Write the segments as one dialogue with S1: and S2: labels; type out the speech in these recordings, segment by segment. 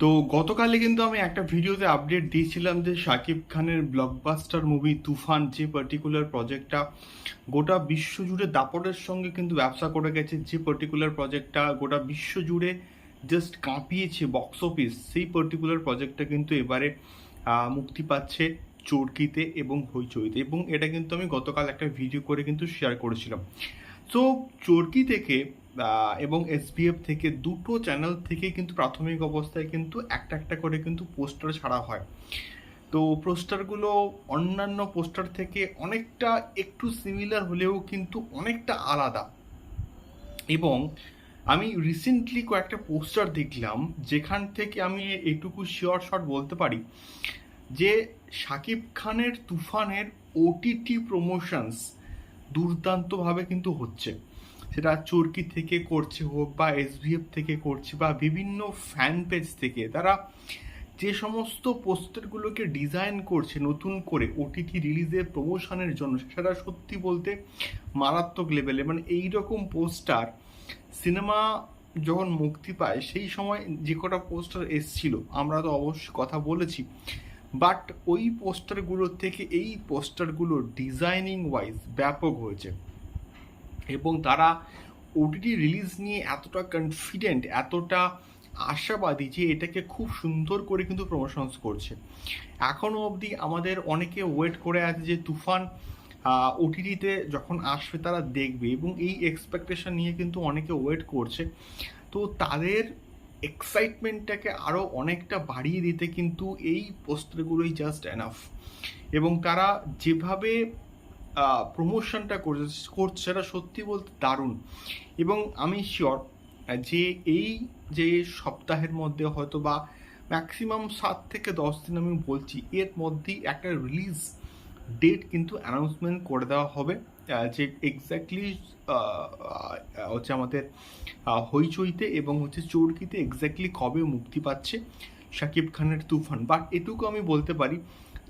S1: তো গতকালে কিন্তু আমি একটা ভিডিওতে আপডেট দিয়েছিলাম যে শাকিব খানের ব্লকবাস্টার মুভি তুফান, যে পার্টিকুলার প্রজেক্টটা গোটা বিশ্ব জুড়ে দাপটের সঙ্গে কিন্তু ব্যবসা করে গেছে, যে পার্টিকুলার প্রজেক্টটা গোটা বিশ্ব জুড়ে জাস্ট কাঁপিয়েছে বক্স অফিস সেই পার্টিকুলার প্রজেক্টটা কিন্তু এবারে মুক্তি পাচ্ছে চরকিতে এবং হইচইতে এবং এটা কিন্তু আমি গতকাল একটা ভিডিও করে কিন্তু শেয়ার করেছিলাম। সো চরকি থেকে এবং এসবিএফ থেকে দুটো চ্যানেল থেকে কিন্তু প্রাথমিক অবস্থায় কিন্তু একটা একটা করে কিন্তু পোস্টার ছাড়া হয়। তো পোস্টারগুলো অন্যান্য পোস্টার থেকে অনেকটা একটু সিমিলার হলেও কিন্তু অনেকটা আলাদা। এবং আমি রিসেন্টলি কয়েকটা পোস্টার দেখলাম, যেখান থেকে আমি এটুকু শিওর শট বলতে পারি যে শাকিব খানের তুফানের ওটিটি প্রমোশনস দুর্দান্তভাবে কিন্তু হচ্ছে। সেটা চরকি থেকে করছে হোক বা এসভিএফ থেকে করছে বা বিভিন্ন ফ্যান পেজ থেকে, তারা যে সমস্ত পোস্টারগুলোকে ডিজাইন করছে নতুন করে ওটিটি রিলিজের প্রমোশনের জন্য, সেটা সত্যি বলতে মারাত্মক লেভেলে মানে এই রকম পোস্টার সিনেমা যখন মুক্তি পায়, সেই সময় যে কটা পোস্টার এসছিল, আমরা তো অবশ্যই কথা বলেছি। বাট ওই পোস্টারগুলোর থেকে এই পোস্টারগুলো ডিজাইনিং ওয়াইজ ব্যাপক হয়েছে। এবং তারা ওটিটি রিলিজ নিয়ে এতটা কনফিডেন্ট এতটা আশাবাদী যে এটাকে খুব সুন্দর করে কিন্তু প্রমোশনস করছে। এখনও অবধি আমাদের অনেকে ওয়েট করে আছে যে তুফান ওটিটিতে যখন আসবে তারা দেখবে এবং এই এক্সপেকটেশন নিয়ে কিন্তু অনেকে ওয়েট করছে। তো তাদের এক্সাইটমেন্টটাকে আরও অনেকটা বাড়িয়ে দিতে কিন্তু এই পোস্টারগুলোই জাস্ট এনাফ এবং তারা যেভাবে প্রমোশনটা করছে সেটা সত্যি বলতে দারুণ। এবং আমি শিওর যে এই যে সপ্তাহের মধ্যে হয়তো বা ম্যাক্সিমাম সাত থেকে দশ দিন আমি বলছি, এর মধ্যেই একটা রিলিজ ডেট কিন্তু অ্যানাউন্সমেন্ট করে দেওয়া হবে। যে এক্স্যাক্টলি হচ্ছে আমাদের হইচইতে এবং হচ্ছে চরকিতে এক্স্যাক্টলি কবে মুক্তি পাচ্ছে শাকিব খানের তুফান। বাট এটুকু আমি বলতে পারি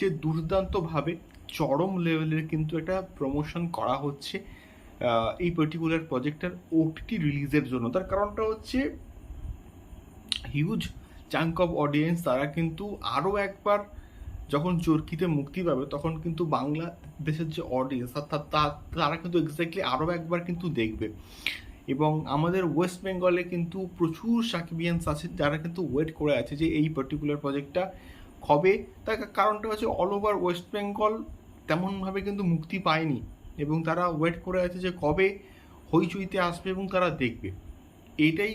S1: যে দুর্দান্তভাবে চরম লেভেলের কিন্তু একটা প্রমোশন করা হচ্ছে এই পার্টিকুলার প্রজেক্টের ওটিটি রিলিজের জন্য। তার কারণটা হচ্ছে হিউজ চাঙ্ক অফ অডিয়েন্স তারা কিন্তু আরও একবার যখন চরকিতে মুক্তি পাবে, তখন কিন্তু বাংলা দেশের যে অডিয়েন্স অর্থাৎ তারা কিন্তু এক্স্যাক্টলি আরও একবার কিন্তু দেখবে। এবং আমাদের ওয়েস্ট বেঙ্গলে কিন্তু প্রচুর সাকিবিয়ান্স আছে, যারা কিন্তু ওয়েট করে আছে যে এই পার্টিকুলার প্রজেক্টটা কবে তার কারণটা হচ্ছে অল ওভার ওয়েস্ট বেঙ্গল তেমনভাবে কিন্তু মুক্তি পায়নি এবং তারা ওয়েট করে আছে যে কবে হইচইতে আসবে এবং তারা দেখবে। এইটাই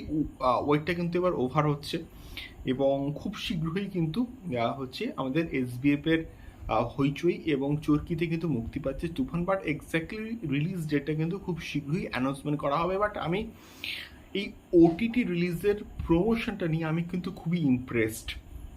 S1: ওয়েটটা কিন্তু এবার ওভার হচ্ছে এবং খুব শীঘ্রই কিন্তু হচ্ছে আমাদের এসবিএফ এর হইচই এবং চরকিতে কিন্তু মুক্তি পাচ্ছে তুফান। বাট এক্স্যাক্টলি রিলিজ ডেটটা কিন্তু খুব শীঘ্রই অ্যানাউন্সমেন্ট করা হবে। বাট আমি এই ওটিটি রিলিজের প্রমোশনটা নিয়ে আমি কিন্তু খুবই ইমপ্রেসড